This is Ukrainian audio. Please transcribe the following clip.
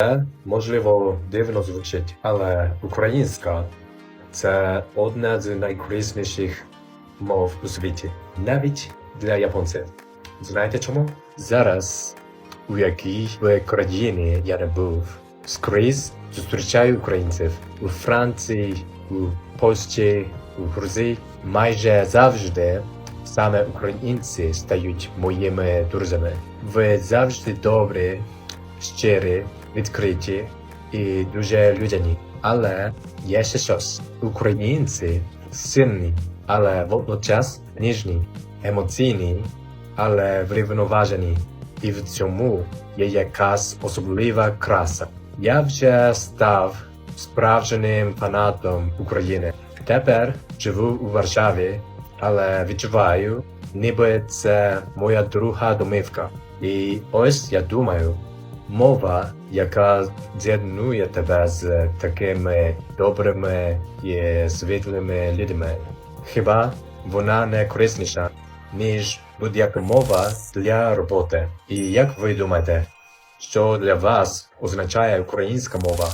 Це можливо дивно звучить, але українська це одна з найкорисніших мов у світі, навіть для японців. Знаєте чому? Зараз, у якій би країні я не був, скрізь зустрічаю українців у Франції, у Польщі, у Грузії. Майже завжди саме українці стають моїми друзями. Ви завжди добрі, щирі, відкриті і дуже людяні. Але є ще щось. Українці сильні, але водночас ніжні, емоційні, але врівноважені. І в цьому є якась особлива краса. Я вже став справжнім фанатом України. Тепер живу у Варшаві, але відчуваю, ніби це моя друга домівка. І ось я думаю, мова, яка з'єднує тебе з такими добрими і світлими людьми. Хіба вона не корисніша, ніж будь-яка мова для роботи? І як ви думаєте, що для вас означає українська мова?